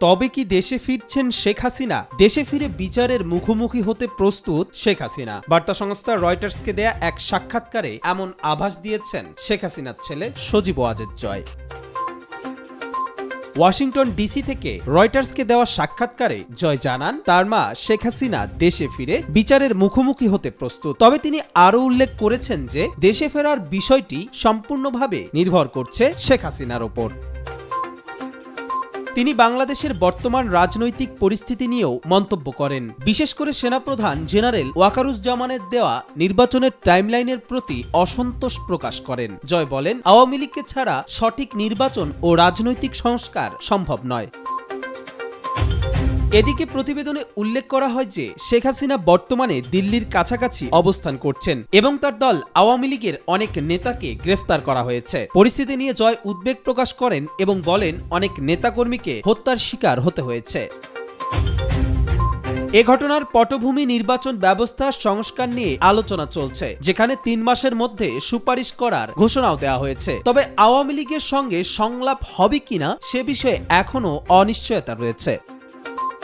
তবে কি দেশে ফিরছেন শেখ হাসিনা? দেশে ফিরে বিচারের মুখোমুখি হতে প্রস্তুত শেখ হাসিনা। বার্তা সংস্থা রয়টার্সকে দেয়া এক সাক্ষাৎকারে এমন আভাস দিয়েছেন শেখ হাসিনার ছেলে সজীব ওয়াজেদ জয়। ওয়াশিংটন ডিসি থেকে রয়টার্সকে দেওয়া সাক্ষাৎকারে জয় জানান, তার মা শেখ হাসিনা দেশে ফিরে বিচারের মুখোমুখি হতে প্রস্তুত। তবে তিনি আরও উল্লেখ করেছেন যে, দেশে ফেরার বিষয়টি সম্পূর্ণভাবে নির্ভর করছে শেখ হাসিনার ওপর। তিনি বাংলাদেশের বর্তমান রাজনৈতিক পরিস্থিতি নিয়েও মন্তব্য করেন। বিশেষ করে সেনাপ্রধান জেনারেল ওয়াকারুজ্জামানের দেওয়া নির্বাচনের টাইমলাইনের প্রতি অসন্তোষ প্রকাশ করেন। জয় বলেন, আওয়ামী লীগকে ছাড়া সঠিক নির্বাচন ও রাজনৈতিক সংস্কার সম্ভব নয়। এদিকে প্রতিবেদনে উল্লেখ করা হয় যে শেখ হাসিনা বর্তমানে দিল্লির কাছাকাছি অবস্থান করছেন এবং তার দল আওয়ামী লীগের অনেক নেতাকে গ্রেফতার করা হয়েছে। পরিস্থিতি নিয়ে জয় উদ্বেগ প্রকাশ করেন এবং বলেন অনেক নেতাকর্মীকে হত্যার শিকার হতে হয়েছে। এ ঘটনার পটভূমি নির্বাচন ব্যবস্থা সংস্কার নিয়ে আলোচনা চলছে, যেখানে তিন মাসের মধ্যে সুপারিশ করার ঘোষণাও দেওয়া হয়েছে। তবে আওয়ামী লীগের সঙ্গে সংলাপ হবে কিনা সে বিষয়ে এখনও অনিশ্চয়তা রয়েছে।